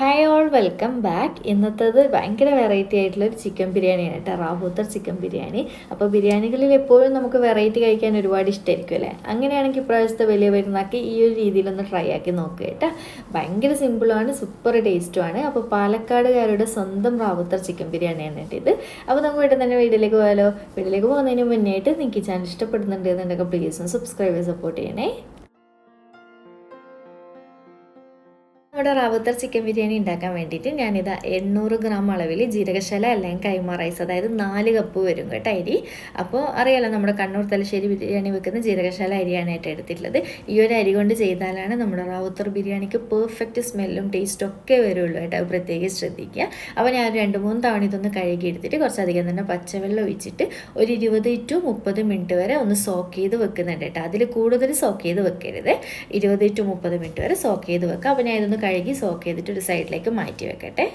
Hi all welcome back ഇന്നത്തേത് ഭയങ്കര variety ആയിട്ടുള്ള ഒരു ചിക്കൻ ബിരിയാണിയാണ് കേട്ടോ. റാബൂത്തർ ചിക്കൻ ബിരിയാണി അപ്പോൾ ബിരിയാണികളിൽ എപ്പോഴും നമുക്ക് വെറൈറ്റി കഴിക്കാൻ ഒരുപാട് ഇഷ്ടമായിരിക്കും അല്ലേ? അങ്ങനെയാണെങ്കിൽ ഇപ്രാവശ്യത്തെ വലിയ വരുന്നാക്കി ഈ ഒരു രീതിയിലൊന്ന് ട്രൈ ആക്കി നോക്കുക കേട്ടോ. ഭയങ്കര സിമ്പിളാണ് സൂപ്പർ ടേസ്റ്റുമാണ് അപ്പോൾ പാലക്കാടുകാരുടെ സ്വന്തം റാബൂത്തർ ചിക്കൻ ബിരിയാണിയാണ് കേട്ടോ ഇത്. അപ്പോൾ നമുക്ക് വീട്ടിൽ തന്നെ വീട്ടിലേക്ക് പോയാലോ? വീട്ടിലേക്ക് പോകുന്നതിന് മുന്നേ ആയിട്ട് നിങ്ങൾക്ക് ചാനൽ ഇഷ്ടപ്പെടുന്നുണ്ട് എന്നുണ്ടെങ്കിൽ പ്ലീസ് സബ്സ്ക്രൈബ് സപ്പോർട്ട് ചെയ്യണേ. നമ്മുടെ റാവുത്തർ ചിക്കൻ ബിരിയാണി ഉണ്ടാക്കാൻ വേണ്ടിയിട്ട് ഞാനിത് എണ്ണൂറ് ഗ്രാം അളവിൽ ജീരകശാല അല്ലെങ്കിൽ കൈമ റൈസ് അതായത് നാല് കപ്പ് വരും കേട്ടോ അരി. അപ്പോൾ അറിയാലോ നമ്മുടെ കണ്ണൂർ തലശ്ശേരി ബിരിയാണി വെക്കുന്ന ജീരകശാല അരിയാണ് ഏറ്റവും എടുത്തിട്ടുള്ളത്. ഈ ഒരു അരി കൊണ്ട് ചെയ്താലാണ് നമ്മുടെ റാവുത്തർ ബിരിയാണിക്ക് പെർഫെക്റ്റ് സ്മെല്ലും ടേസ്റ്റും ഒക്കെ വരുള്ളൂ കേട്ടോ. അത് പ്രത്യേകം ശ്രദ്ധിക്കുക. അപ്പോൾ ഞാൻ രണ്ട് മൂന്ന് തവണ ഇതൊന്ന് കഴുകി എടുത്തിട്ട് കുറച്ചധികം തന്നെ പച്ചവെള്ളം ഒഴിച്ചിട്ട് ഒരു ഇരുപത് ടു മുപ്പത് മിനിറ്റ് വരെ ഒന്ന് സോക്ക് ചെയ്ത് വെക്കുന്നുണ്ട് കേട്ടോ. അതിൽ കൂടുതൽ സോക്ക് ചെയ്ത് വെക്കരുത്. ഇരുപത് ടു മുപ്പത് മിനിറ്റ് വരെ സോക്ക് ചെയ്ത് വെക്കുക. അപ്പോൾ ഞാൻ ഇതൊന്ന് കഴുകി സോക്ക് ചെയ്തിട്ട് ഒരു സൈഡിലേക്ക് മാറ്റി വെക്കട്ടെ.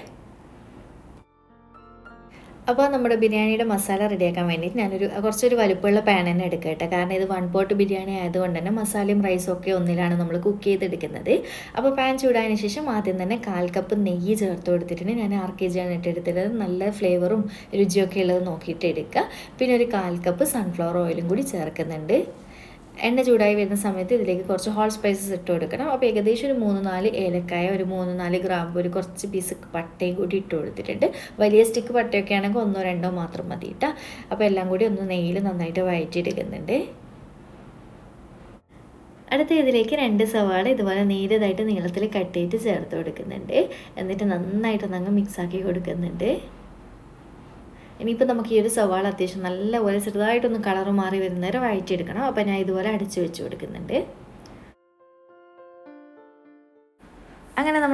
അപ്പോൾ നമ്മുടെ ബിരിയാണിയുടെ മസാല റെഡിയാക്കാൻ വേണ്ടിയിട്ട് ഞാനൊരു കുറച്ചൊരു വലുപ്പമുള്ള പാൻ തന്നെ എടുക്കട്ടെ കാരണം ഇത് വൺ പോട്ട് ബിരിയാണി ആയതുകൊണ്ട് തന്നെ മസാലയും റൈസും ഒക്കെ ഒന്നിലാണ് നമ്മൾ കുക്ക് ചെയ്തെടുക്കുന്നത്. അപ്പോൾ പാൻ ചൂടായതിന് ശേഷം ആദ്യം തന്നെ കാൽ കപ്പ് നെയ്യ് ചേർത്ത് കൊടുത്തിട്ടുണ്ട്. ഞാൻ ആർ കെ ജി ആണ് ഇട്ടെടുത്തിട്ടുള്ളത്. നല്ല ഫ്ലേവറും രുചിയൊക്കെ ഉള്ളത് നോക്കിയിട്ട് എടുക്കുക പിന്നെ ഒരു കാൽ കപ്പ് സൺഫ്ലവർ ഓയിലും കൂടി ചേർക്കുന്നുണ്ട്. എണ്ണ ചൂടായി വരുന്ന സമയത്ത് ഇതിലേക്ക് കുറച്ച് ഹോൾ സ്പൈസസ് ഇട്ട് കൊടുക്കണം. അപ്പോൾ ഏകദേശം ഒരു മൂന്ന് നാല് ഏലക്കായ ഒരു മൂന്ന് നാല് ഗ്രാമ്പ് ഒരു കുറച്ച് പീസ് പട്ടയും കൂടി ഇട്ട് കൊടുത്തിട്ടുണ്ട്. വലിയ സ്റ്റിക്ക് പട്ടയൊക്കെ ആണെങ്കിൽ ഒന്നോ രണ്ടോ മാത്രം മതി കേട്ടോ അപ്പോൾ എല്ലാം കൂടി ഒന്ന് നെയ്യിൽ നന്നായിട്ട് വഴറ്റിയെടുക്കുന്നുണ്ട്. അടുത്ത ഇതിലേക്ക് രണ്ട് സവാള ഇതുപോലെ നീരതായിട്ട് നീളത്തിൽ കട്ട് ചെയ്ത് ചേർത്ത് കൊടുക്കുന്നുണ്ട്. എന്നിട്ട് നന്നായിട്ട് അങ്ങ് മിക്സാക്കി കൊടുക്കുന്നുണ്ട്. ഇനിയിപ്പോൾ നമുക്ക് ഈ ഒരു സവാള അത്യാവശ്യം നല്ലപോലെ ചെറുതായിട്ടൊന്ന് കളറ് മാറി വരുന്നവരെ വഴറ്റിയെടുക്കണം. അപ്പോൾ ഞാൻ ഇതുപോലെ അടച്ചു വെച്ച് കൊടുക്കുന്നുണ്ട്.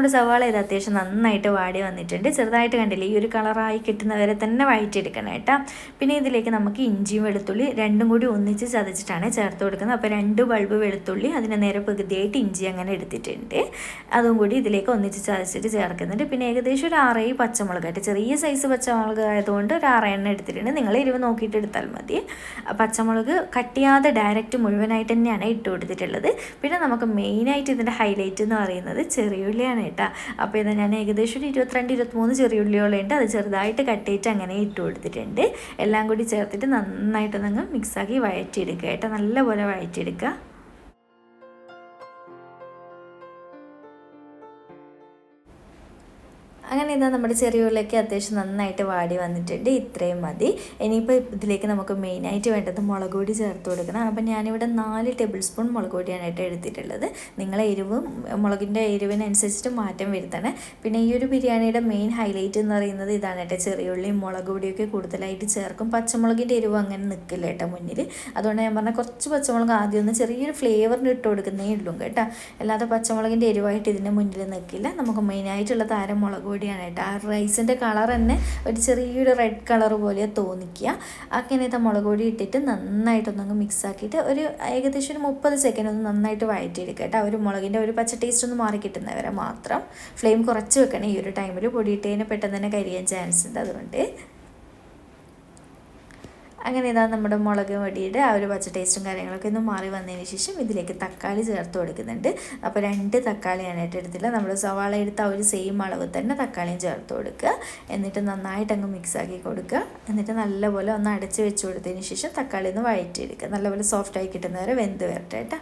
നമ്മുടെ സവാള ഇത് അത്യാവശ്യം നന്നായിട്ട് വാടി വന്നിട്ടുണ്ട്. ചെറുതായിട്ട് കണ്ടില്ലേ ഈ ഒരു കളറായി കിട്ടുന്നവരെ തന്നെ വഴറ്റിയെടുക്കണം കേട്ടോ. പിന്നെ ഇതിലേക്ക് നമുക്ക് ഇഞ്ചിയും വെളുത്തുള്ളി രണ്ടും കൂടി ഒന്നിച്ച് ചതച്ചിട്ടാണ് ചേർത്ത് കൊടുക്കുന്നത്. അപ്പോൾ രണ്ട് ബൾബ് വെളുത്തുള്ളി അതിന് നേരെ പകുതിയായിട്ട് ഇഞ്ചി അങ്ങനെ എടുത്തിട്ടുണ്ട്. അതും കൂടി ഇതിലേക്ക് ഒന്നിച്ച് ചതച്ചിട്ട് ചേർക്കുന്നുണ്ട്. പിന്നെ ഏകദേശം ഒരു ആറേഴ് പച്ചമുളകായിട്ട് ചെറിയ സൈസ് പച്ചമുളക് ആയതുകൊണ്ട് ഒരു ആറെണ്ണം എടുത്തിട്ടുണ്ട്. നിങ്ങൾ എരിവ് നോക്കിയിട്ട് എടുത്താൽ മതി. പച്ചമുളക് കട്ടിയാതെ ഡയറക്റ്റ് മുഴുവനായിട്ട് തന്നെയാണ് ഇട്ട് കൊടുത്തിട്ടുള്ളത്. പിന്നെ നമുക്ക് മെയിനായിട്ട് ഇതിന്റെ ഹൈലൈറ്റ് എന്ന് പറയുന്നത് ചെറിയ ചെറിയുള്ളിയാണ് കേട്ടോ. അപ്പോൾ ഇത് ഞാൻ ഏകദേശം ഒരു ഇരുപത്തിരണ്ട് ഇരുപത്തിമൂന്ന് ചെറിയ ഉള്ളിയോളുണ്ട് അത് ചെറുതായിട്ട് കട്ട് ചെയ്തിട്ട് അങ്ങനെ ഇട്ട് കൊടുത്തിട്ടുണ്ട്. എല്ലാം കൂടി ചേർത്തിട്ട് നന്നായിട്ട് നന്നായിട്ടൊന്നങ്ങ് മിക്സാക്കി വഴറ്റിയെടുക്കുക കേട്ടോ. നല്ലപോലെ വഴറ്റിയെടുക്കുക. അങ്ങനെ ഇതാ നമ്മുടെ ചെറിയ ഉള്ളിലേക്ക് അത്യാവശ്യം നന്നായിട്ട് വാടി വന്നിട്ടുണ്ട്. ഇത്രയും മതി. ഇനിയിപ്പോൾ ഇതിലേക്ക് നമുക്ക് മെയിനായിട്ട് വേണ്ടത് മുളക് പൊടി ചേർത്ത് കൊടുക്കണം. അപ്പം ഞാനിവിടെ നാല് ടേബിൾ സ്പൂൺ മുളക് പൊടിയാണായിട്ട് എടുത്തിട്ടുള്ളത്. നിങ്ങളെ എരിവും മുളകിന്റെ എരിവിനനുസരിച്ചിട്ട് മാറ്റം വരുത്തണേ. പിന്നെ ഈ ഒരു ബിരിയാണിയുടെ മെയിൻ ഹൈലൈറ്റ് എന്ന് പറയുന്നത് ഇതാണ് കേട്ടോ. ചെറിയ ഉള്ളിയും മുളക് പൊടിയൊക്കെ കൂടുതലായിട്ട് ചേർക്കും. പച്ചമുളകിന്റെ എരിവ് അങ്ങനെ നിൽക്കില്ല കേട്ടോ മുന്നിൽ. അതുകൊണ്ട് ഞാൻ പറഞ്ഞാൽ കുറച്ച് പച്ചമുളക് ആദ്യം ഒന്ന് ചെറിയൊരു ഫ്ലേവറിന് ഇട്ട് കൊടുക്കുന്നേ ഉള്ളൂ കേട്ടോ. അല്ലാതെ പച്ചമുളകിന്റെ എരിവായിട്ട് ഇതിന്റെ മുന്നിൽ നിൽക്കില്ല നമുക്ക് മെയിനായിട്ടുള്ള താരം മുളക് കൂടിയാണ് കേട്ടോ. ആ റൈസിന്റെ കളർ തന്നെ ഒരു ചെറിയൊരു റെഡ് കളർ പോലെ തോന്നിക്കുക. അങ്ങനത്തെ മുളക് പൊടി ഇട്ടിട്ട് നന്നായിട്ടൊന്നങ്ങ് മിക്സ് ആക്കിയിട്ട് ഒരു ഏകദേശം ഒരു മുപ്പത് സെക്കൻഡ് ഒന്ന് നന്നായിട്ട് വഴറ്റിയെടുക്കുക കേട്ടോ. ഒരു മുളകിന്റെ ഒരു പച്ച ടേസ്റ്റ് ഒന്ന് മാറി കിട്ടുന്നവരെ മാത്രം. ഫ്ലെയിം കുറച്ച് വെക്കണം ഈ ഒരു ടൈമിൽ പൊടിയിട്ടതിന് പെട്ടെന്ന് തന്നെ കരിയാൻ ചാൻസ് ഉണ്ട് അതുകൊണ്ട്. അങ്ങനെ ഇതാ നമ്മുടെ മുളക് പൊടിയുടെ ആ ഒരു പച്ച ടേസ്റ്റും കാര്യങ്ങളൊക്കെ ഒന്ന് മാറി വന്നതിന് ശേഷം ഇതിലേക്ക് തക്കാളി ചേർത്ത് കൊടുക്കുന്നുണ്ട്. അപ്പോൾ രണ്ട് തക്കാളിയാണ് ആയിട്ട് നമ്മൾ സവാള എടുത്ത ആ ഒരു സെയിം അളവ് തന്നെ തക്കാളിയും ചേർത്ത് കൊടുക്കുക. എന്നിട്ട് നന്നായിട്ട് അങ്ങ് മിക്സ് ആക്കി കൊടുക്കുക. എന്നിട്ട് നല്ലപോലെ ഒന്ന് അടച്ച് വെച്ച് കൊടുത്തതിന് ശേഷം തക്കാളി ഒന്ന് വഴറ്റിയെടുക്കുക. നല്ലപോലെ സോഫ്റ്റായി കിട്ടുന്നവരെ വെന്ത് വരട്ടെ കേട്ടോ.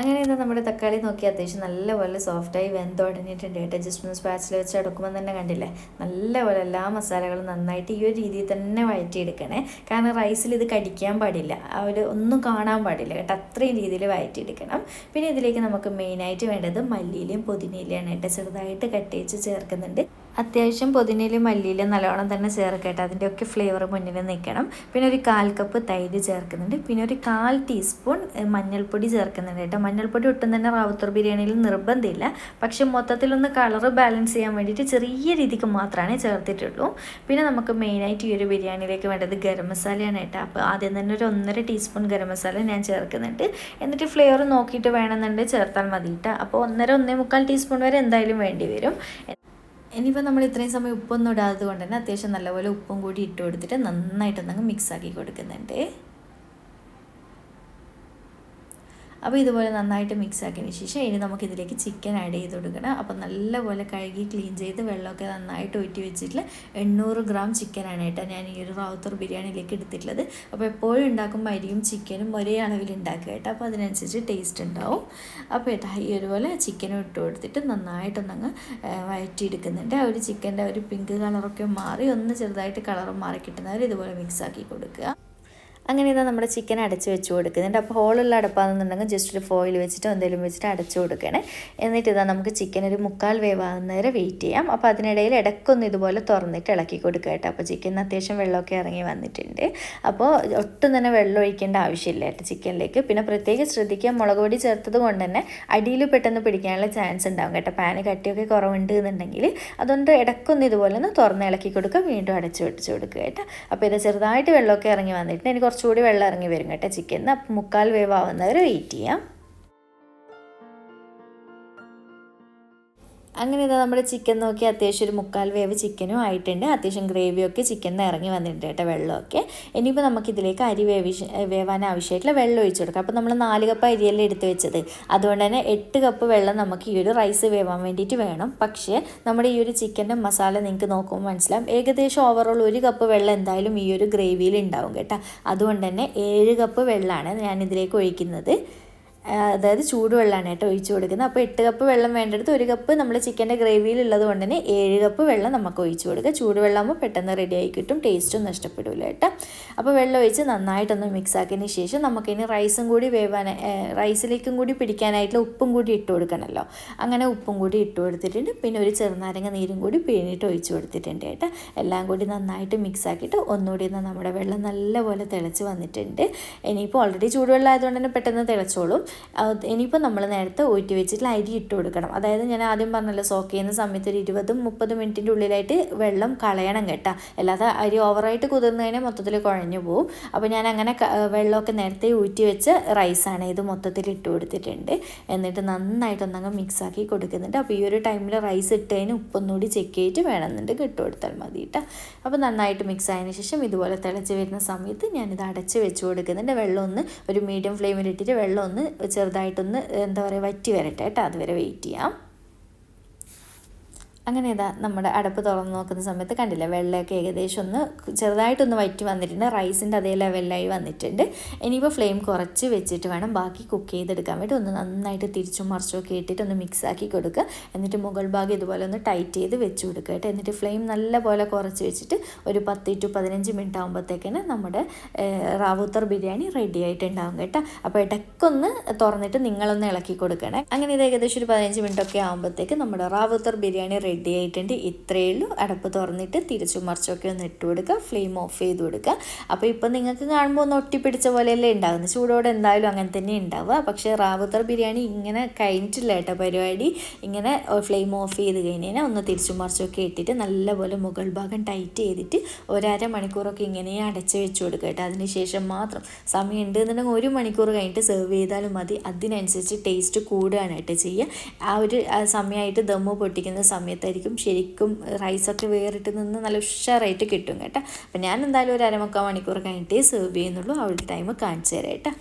അങ്ങനെ ഇതാ നമ്മുടെ തക്കാളി നോക്കി അത്യാവശ്യം നല്ലപോലെ സോഫ്റ്റായി വെന്തുടങ്ങിയിട്ടുണ്ട് കേട്ടോ. ജസ്റ്റ് ഒന്ന് സ്പാച്ചിൽ വെച്ച് എടുക്കുമ്പോൾ തന്നെ കണ്ടില്ലേ? നല്ലപോലെ എല്ലാ മസാലകളും നന്നായിട്ട് ഈ ഒരു രീതിയിൽ തന്നെ വഴറ്റിയെടുക്കണേ. കാരണം റൈസിൽ ഇത് കടിക്കാൻ പാടില്ല. ഒരു ഒന്നും കാണാൻ പാടില്ല കേട്ടോ. അത്രയും രീതിയിൽ വഴറ്റിയെടുക്കണം. പിന്നെ ഇതിലേക്ക് നമുക്ക് മെയിനായിട്ട് വേണ്ടത് മല്ലിയിലയും പുതിനയിലയാണ് കേട്ടോ. ചെറുതായിട്ട് കട്ടിച്ച് ചേർക്കുന്നുണ്ട്. അത്യാവശ്യം പുതിനയിലും മല്ലിയിലും നല്ലോണം തന്നെ ചേർക്കട്ടെ. അതിന്റെയൊക്കെ ഫ്ലേവർ മുന്നിൽ നിൽക്കണം. പിന്നെ ഒരു കാൽ കപ്പ് തൈര് ചേർക്കുന്നുണ്ട്. പിന്നെ ഒരു കാൽ ടീസ്പൂൺ മഞ്ഞൾപ്പൊടി ചേർക്കുന്നുണ്ട് കേട്ടോ. മഞ്ഞൾപ്പൊടി ഒട്ടും തന്നെ റാവുത്തർ ബിരിയാണിയിൽ നിർബന്ധമില്ല. പക്ഷെ മൊത്തത്തിലൊന്ന് കളർ ബാലൻസ് ചെയ്യാൻ വേണ്ടിയിട്ട് ചെറിയ രീതിക്ക് മാത്രമേ ചേർത്തിട്ടുള്ളൂ. പിന്നെ നമുക്ക് മെയിനായിട്ട് ഈ ഒരു ബിരിയാണിയിലേക്ക് വേണ്ടത് ഗരം മസാലയാണ് കേട്ടോ. അപ്പോൾ ആദ്യം തന്നെ ഒരു ഒന്നര ടീസ്പൂൺ ഗരം മസാല ഞാൻ ചേർക്കുന്നുണ്ട്. എന്നിട്ട് ഫ്ലേവർ നോക്കിയിട്ട് വേണമെന്നുണ്ടെങ്കിൽ ചേർത്താൽ മതി കേട്ടോ. അപ്പോൾ ഒന്നര ഒന്നേ മുക്കാൽ ടീസ്പൂൺ വരെ എന്തായാലും വേണ്ടി വരും. ഇനിയിപ്പോൾ നമ്മൾ ഇത്രയും സമയം ഉപ്പൊന്നും ഇടാത്തത് കൊണ്ട് തന്നെ അത്യാവശ്യം നല്ലപോലെ ഉപ്പും കൂടി ഇട്ട് കൊടുത്തിട്ട് നന്നായിട്ടൊന്നങ്ങ് മിക്സ് ആക്കി കൊടുക്കുന്നുണ്ട്. അപ്പോൾ ഇതുപോലെ നന്നായിട്ട് മിക്സ് ആക്കിയതിന് ശേഷം ഇനി നമുക്കിതിലേക്ക് ചിക്കൻ ആഡ് ചെയ്ത് കൊടുക്കണം. അപ്പോൾ നല്ലപോലെ കഴുകി ക്ലീൻ ചെയ്ത് വെള്ളമൊക്കെ നന്നായിട്ട് ഒറ്റി വെച്ചിട്ടുള്ള എണ്ണൂറ് ഗ്രാം ചിക്കനാണ് കേട്ടോ ഞാൻ ഈ ഒരു റാവുത്തർ ബിരിയാണിയിലേക്ക് എടുത്തിട്ടുള്ളത്. അപ്പോൾ എപ്പോഴും ഉണ്ടാക്കുമ്പോൾ അരിയും ചിക്കനും ഒരേ അളവിൽ ഉണ്ടാക്കുക കേട്ടോ. അപ്പോൾ അതിനനുസരിച്ച് ടേസ്റ്റ് ഉണ്ടാവും. അപ്പോൾ ഏട്ടാ ഈ ഒരുപോലെ ചിക്കനും ഇട്ട് കൊടുത്തിട്ട് നന്നായിട്ടൊന്നങ്ങ് വഴറ്റിയെടുക്കുന്നുണ്ട്. ആ ഒരു ചിക്കന്റെ ഒരു പിങ്ക് കളറൊക്കെ മാറി ഒന്ന് ചെറുതായിട്ട് കളർ മാറി കിട്ടുന്നവർ ഇതുപോലെ മിക്സ് ആക്കി കൊടുക്കുക. അങ്ങനെ ഇതാ നമ്മുടെ ചിക്കൻ അടച്ച് വെച്ച് കൊടുക്കുന്നുണ്ട് അപ്പോൾ ഹോളുള്ള അടപ്പാണെന്നുണ്ടെങ്കിൽ ജസ്റ്റ് ഒരു ഫോയിൽ വെച്ചിട്ടോ എന്തെങ്കിലും വെച്ചിട്ട് അടച്ചു കൊടുക്കണേ. എന്നിട്ട് ഇതാ നമുക്ക് ചിക്കൻ ഒരു മുക്കാൽ വേവാകുന്ന വരെ വെയിറ്റ് ചെയ്യാം. അപ്പോൾ അതിനിടയിൽ ഇടയ്ക്കൊന്ന് ഇതുപോലെ തുറന്നിട്ട് ഇളക്കി കൊടുക്കുക കേട്ടോ. അപ്പോൾ ചിക്കൻ അത്യാവശ്യം വെള്ളമൊക്കെ ഇറങ്ങി വന്നിട്ടുണ്ട്. അപ്പോൾ ഒട്ടും തന്നെ വെള്ളം ഒഴിക്കേണ്ട ആവശ്യമില്ല കേട്ടോ ചിക്കനിലേക്ക് പിന്നെ പ്രത്യേകം ശ്രദ്ധിക്കുക മുളക് പൊടി ചേർത്തത് കൊണ്ട് തന്നെ അടിയിൽ പെട്ടെന്ന് പിടിക്കാനുള്ള ചാൻസ് ഉണ്ടാവും കേട്ടോ. പാന് കട്ടിയൊക്കെ കുറവുണ്ട് എന്നുണ്ടെങ്കിൽ അതുകൊണ്ട് ഇടയ്ക്കൊന്ന് ഇതുപോലെ ഒന്ന് തുറന്ന് ഇളക്കി കൊടുക്കുക വീണ്ടും അടച്ചു വെച്ച് കൊടുക്കുക കേട്ടോ. അപ്പോൾ ഇത് ചെറുതായിട്ട് വെള്ളമൊക്കെ ഇറങ്ങി വന്നിട്ടുണ്ട്. എനിക്ക് കുറച്ചുകൂടി വെള്ളം ഇറങ്ങി വരും കേട്ടോ ചിക്കൻ. അപ്പം മുക്കാൽ വേവാവുന്നവരെ വെയിറ്റ് ചെയ്യാം. അങ്ങനെ ഇതാ നമ്മുടെ ചിക്കൻ നോക്കി അത്യാവശ്യം ഒരു മുക്കാൽ വേവ് ചിക്കനും ആയിട്ടുണ്ട്. അത്യാവശ്യം ഗ്രേവിയൊക്കെ ചിക്കനിൽ ഇറങ്ങി വന്നിട്ടുണ്ട് കേട്ടോ വെള്ളമൊക്കെ. ഇനിയിപ്പോൾ നമുക്കിതിലേക്ക് അരി വേവി വേവാൻ ആവശ്യമായിട്ടുള്ള വെള്ളം ഒഴിച്ചു കൊടുക്കാം. അപ്പോൾ നമ്മൾ നാല് കപ്പ് അരിയല്ലേ എടുത്ത് വെച്ചത്. അതുകൊണ്ട് തന്നെ എട്ട് കപ്പ് വെള്ളം നമുക്ക് ഈ ഒരു റൈസ് വേവാൻ വേണ്ടിയിട്ട് വേണം. പക്ഷേ നമ്മുടെ ഈ ഒരു ചിക്കന്റെ മസാല നിങ്ങൾക്ക് നോക്കുമ്പോൾ മനസ്സിലാവും. ഏകദേശം ഓവറോൾ ഒരു കപ്പ് വെള്ളം എന്തായാലും ഈ ഒരു ഗ്രേവിയിൽ ഉണ്ടാവും കേട്ടോ. അതുകൊണ്ട് തന്നെ ഏഴ് കപ്പ് വെള്ളമാണ് ഞാൻ ഇതിലേക്ക് ഒഴിക്കുന്നത്. അതായത് ചൂടുവെള്ളമാണ് കേട്ടോ ഒഴിച്ചു കൊടുക്കുന്നത്. അപ്പോൾ എട്ട് കപ്പ് വെള്ളം വേണ്ടടുത്ത് ഒരു കപ്പ് നമ്മൾ ചിക്കന്റെ ഗ്രേവിയിലുള്ളത് കൊണ്ട് തന്നെ ഏഴ് കപ്പ് വെള്ളം നമുക്ക് ഒഴിച്ച് കൊടുക്കുക. ചൂടുവെള്ളമാകുമ്പോൾ പെട്ടെന്ന് റെഡിയായി കിട്ടും. ടേസ്റ്റും നഷ്ടപ്പെടില്ല കേട്ടോ. അപ്പോൾ വെള്ളം ഒഴിച്ച് നന്നായിട്ടൊന്ന് മിക്സ് ആക്കിയതിന് ശേഷം നമുക്കിനി റൈസും കൂടി വേവാൻ റൈസിലേക്കും കൂടി പിടിക്കാനായിട്ടുള്ള ഉപ്പും കൂടി ഇട്ട് കൊടുക്കണമല്ലോ. അങ്ങനെ ഉപ്പും കൂടി ഇട്ട് കൊടുത്തിട്ടുണ്ട്. പിന്നെ ഒരു ചെറുനാരങ്ങ നീരും കൂടി പിഴിഞ്ഞിട്ട് ഒഴിച്ച് കൊടുത്തിട്ടുണ്ട് കേട്ടോ. എല്ലാം കൂടി നന്നായിട്ട് മിക്സ് ആക്കിയിട്ട് ഒന്നുകൂടി നമ്മുടെ വെള്ളം നല്ലപോലെ തിളച്ച് വന്നിട്ടുണ്ട്. ഇനിയിപ്പോൾ ഓൾറെഡി ചൂടുവെള്ളം ആയതുകൊണ്ട് തന്നെ പെട്ടെന്ന് തിളച്ചോളും. ഇനിയിപ്പോൾ നമ്മൾ നേരത്തെ ഊറ്റി വെച്ചിട്ട് അരി ഇട്ട് കൊടുക്കണം. അതായത് ഞാൻ ആദ്യം പറഞ്ഞല്ലോ സോക്ക് ചെയ്യുന്ന സമയത്ത് ഒരു ഇരുപതും മുപ്പത് മിനിറ്റിന്റെ ഉള്ളിലായിട്ട് വെള്ളം കളയണം കേട്ടോ. അല്ലാതെ അരി ഓവറായിട്ട് കുതിർന്നു കഴിഞ്ഞാൽ മൊത്തത്തിൽ കുഴഞ്ഞു പോകും അപ്പോൾ ഞാൻ അങ്ങനെ വെള്ളമൊക്കെ നേരത്തെ ഊറ്റി വെച്ച് റൈസാണ് ഇത് മൊത്തത്തിൽ ഇട്ട് കൊടുത്തിട്ടുണ്ട്. എന്നിട്ട് നന്നായിട്ടൊന്നങ്ങ് മിക്സ് ആക്കി കൊടുക്കുന്നുണ്ട്. അപ്പോൾ ഈ ഒരു ടൈമിൽ റൈസ് ഇട്ടതിന് ഉപ്പൊന്നുകൂടി ചെക്ക് ചെയ്തിട്ട് വേണമെന്നുണ്ടെങ്കിൽ ഇട്ട് കൊടുത്താൽ മതി കേട്ടോ. അപ്പോൾ നന്നായിട്ട് മിക്സ് ആയതിനു ശേഷം ഇതുപോലെ തിളച്ച് വരുന്ന സമയത്ത് ഞാനിത് അടച്ച് വെച്ച് കൊടുക്കുന്നുണ്ട്. വെള്ളം ഒന്ന് ഒരു മീഡിയം ഫ്ലെയിമിൽ ഇട്ടിട്ട് വെള്ളം ഒന്ന് ചെറുതായിട്ടൊന്ന് എന്താ പറയുക വറ്റി വരട്ടെ കേട്ടോ. അതുവരെ വെയിറ്റ് ചെയ്യാം. അങ്ങനെ ഇതാ നമ്മുടെ അടപ്പ് തുറന്ന് നോക്കുന്ന സമയത്ത് കണ്ടില്ല വെള്ളമൊക്കെ ഏകദേശം ഒന്ന് ചെറുതായിട്ടൊന്ന് വറ്റി വന്നിട്ടുണ്ട്. റൈസിന്റെ അതേ ലെവലിലായി വന്നിട്ടുണ്ട്. ഇനിയിപ്പോൾ ഫ്ലെയിം കുറച്ച് വെച്ചിട്ട് വേണം ബാക്കി കുക്ക് ചെയ്തെടുക്കാൻ വേണ്ടി. ഒന്ന് നന്നായിട്ട് തിരിച്ചും മറിച്ചും ഒക്കെ ഇട്ടിട്ട് ഒന്ന് മിക്സ് ആക്കി കൊടുക്കുക. എന്നിട്ട് മുകൾ ഭാഗം ഇതുപോലെ ഒന്ന് ടൈറ്റ് ചെയ്ത് വെച്ച് കൊടുക്കുക കേട്ടോ. എന്നിട്ട് ഫ്ലെയിം നല്ല പോലെ കുറച്ച് വെച്ചിട്ട് ഒരു പത്ത് ടു പതിനഞ്ച് മിനിറ്റ് ആകുമ്പോഴത്തേക്കിന് നമ്മുടെ റാവുത്തർ ബിരിയാണി റെഡി ആയിട്ടുണ്ടാവും കേട്ടോ. അപ്പോൾ ഇടയ്ക്കൊന്ന് തുറന്നിട്ട് നിങ്ങളൊന്ന് ഇളക്കി കൊടുക്കണേ. അങ്ങനെ ഇത് ഏകദേശം ഒരു പതിനഞ്ച് മിനിറ്റ് ഒക്കെ ആകുമ്പോഴത്തേക്ക് നമ്മുടെ റാവുത്തർ ബിരിയാണി റെഡി റെഡി ആയിട്ടുണ്ട്. ഇത്രയേ ഉള്ളൂ. അടപ്പ് തുറന്നിട്ട് തിരിച്ചു മറിച്ചൊക്കെ ഒന്ന് ഇട്ട് കൊടുക്കുക ഫ്ലെയിം ഓഫ് ചെയ്ത് കൊടുക്കുക അപ്പോൾ ഇപ്പം നിങ്ങൾക്ക് കാണുമ്പോൾ ഒന്ന് ഒട്ടിപ്പിടിച്ച പോലെയല്ലേ ഉണ്ടാകുന്നത് ചൂടോടെ എന്തായാലും അങ്ങനെ തന്നെ ഉണ്ടാവുക. പക്ഷേ റാവുത്തർ ബിരിയാണി ഇങ്ങനെ കഴിഞ്ഞിട്ടില്ല കേട്ടോ പരിപാടി. ഇങ്ങനെ ഫ്ലെയിം ഓഫ് ചെയ്ത് കഴിഞ്ഞാൽ ഒന്ന് തിരിച്ചു മറിച്ചൊക്കെ ഇട്ടിട്ട് നല്ലപോലെ മുകൾ ഭാഗം ടൈറ്റ് ചെയ്തിട്ട് ഒരര മണിക്കൂറൊക്കെ ഇങ്ങനെ അടച്ച് വെച്ച് കൊടുക്കുക കേട്ടോ. അതിനുശേഷം മാത്രം സമയം ഉണ്ട് എന്നുണ്ടെങ്കിൽ ഒരു മണിക്കൂർ കഴിഞ്ഞിട്ട് സെർവ് ചെയ്താലും മതി. അതിനനുസരിച്ച് ടേസ്റ്റ് കൂടുകയാണ് കേട്ടോ ചെയ്യുക. ആ ഒരു സമയമായിട്ട് ദമ്മ് പൊട്ടിക്കുന്ന സമയത്തായിരിക്കും ശരിക്കും റൈസൊക്കെ വേറിട്ട് നിന്ന് നല്ല ഉഷാറായിട്ട് കിട്ടും കേട്ടോ. അപ്പം ഞാൻ എന്തായാലും ഒരു അരമുക്കാൽ മണിക്കൂർ കഴിഞ്ഞിട്ടേ സെർവ് ചെയ്യുന്നുള്ളൂ. ആ ടൈം കാണിച്ചു തരാം കേട്ടോ.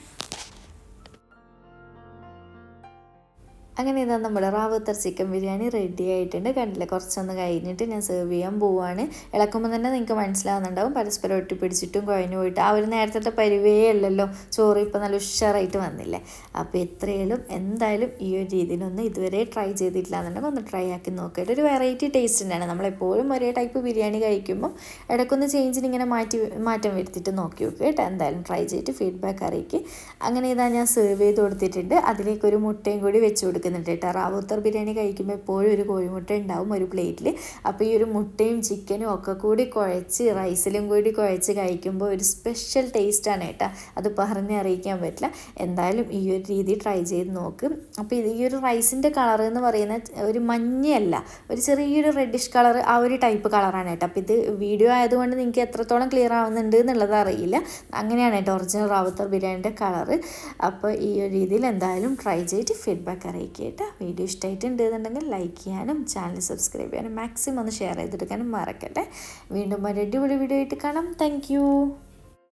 അങ്ങനെ ഇതാ നമ്മുടെ റാവുത്തർ ചിക്കൻ ബിരിയാണി റെഡി ആയിട്ടുണ്ട്. കണ്ടില്ല? കുറച്ചൊന്ന് കഴിഞ്ഞിട്ട് ഞാൻ സെർവ് ചെയ്യാൻ പോവാണ്. ഇളക്കുമ്പോൾ തന്നെ നിങ്ങൾക്ക് മനസ്സിലാവുന്നുണ്ടാവും. പരസ്പരം ഒട്ടിപ്പിടിച്ചിട്ടും കുഴഞ്ഞു പോയിട്ട്. ആ ഒരു നേരത്തെ പരിവേ അല്ലല്ലോ. ചോറ് ഇപ്പോൾ നല്ല ഉഷാറായിട്ട് വന്നില്ലേ? അപ്പോൾ എത്രയാലും എന്തായാലും ഈ ഒരു രീതിയിലൊന്നും ഇതുവരെ ട്രൈ ചെയ്തിട്ടില്ല എന്നുണ്ടെങ്കിൽ ഒന്ന് ട്രൈ ആക്കി നോക്കിയിട്ട് ഒരു വെറൈറ്റി ടേസ്റ്റ് തന്നെയാണ്. നമ്മളെപ്പോഴും ഒരേ ടൈപ്പ് ബിരിയാണി കഴിക്കുമ്പോൾ ഇടയ്ക്കൊന്ന് ചേഞ്ചിന് ഇങ്ങനെ മാറ്റി മാറ്റം വരുത്തിയിട്ട് നോക്കി നോക്കുക കേട്ടോ. എന്തായാലും ട്രൈ ചെയ്തിട്ട് ഫീഡ്ബാക്ക് അറിയിക്കുക അങ്ങനെ ഇതാ ഞാൻ സെർവ് ചെയ്ത് കൊടുത്തിട്ടുണ്ട്. അതിലേക്ക് ഒരു മുട്ടയും കൂടി വെച്ച് കൊടുക്കുന്നുണ്ട് കേട്ടോ. റാവുത്തർ ബിരിയാണി കഴിക്കുമ്പോൾ എപ്പോഴും ഒരു കോഴിമുട്ട ഉണ്ടാവും ഒരു പ്ലേറ്റിൽ അപ്പോൾ ഈ ഒരു മുട്ടയും ചിക്കനും ഒക്കെ കൂടി കുഴച്ച് റൈസിലും കൂടി കുഴച്ച് കഴിക്കുമ്പോൾ ഒരു സ്പെഷ്യൽ ടേസ്റ്റാണ് കേട്ടോ. അത് പറഞ്ഞ് അറിയിക്കാൻ പറ്റില്ല. എന്തായാലും ഈ ഒരു രീതി ട്രൈ ചെയ്ത് നോക്ക്. അപ്പോൾ ഇത് ഈ ഒരു റൈസിന്റെ കളർ എന്ന് പറയുന്ന ഒരു മഞ്ഞയല്ല ഒരു ചെറിയൊരു റെഡിഷ് കളർ ആ ഒരു ടൈപ്പ് കളറാണ് കേട്ടോ. അപ്പോൾ ഇത് വീഡിയോ ആയതുകൊണ്ട് നിങ്ങൾക്ക് എത്രത്തോളം ക്ലിയർ ആവുന്നുണ്ട് എന്നുള്ളത് അറിയില്ല. അങ്ങനെയാണ് കേട്ടോ ഒറിജിനൽ റാവുത്തർ ബിരിയാണിന്റെ കളർ അപ്പോൾ ഈ ഒരു രീതിയിൽ എന്തായാലും ട്രൈ ചെയ്തിട്ട് ഫീഡ്ബാക്ക് അറിയിക്കുക കേട്ടോ വീഡിയോ ഇഷ്ടമായിട്ടുണ്ട് എന്നുണ്ടെങ്കിൽ ലൈക്ക് ചെയ്യാനും ചാനൽ സബ്സ്ക്രൈബ് ചെയ്യാനും മാക്സിമം ഒന്ന് ഷെയർ ചെയ്തെടുക്കാനും മറക്കട്ടെ. വീണ്ടും ഒരു അടിപൊളി വീഡിയോ ആയിട്ട് കാണാം. താങ്ക്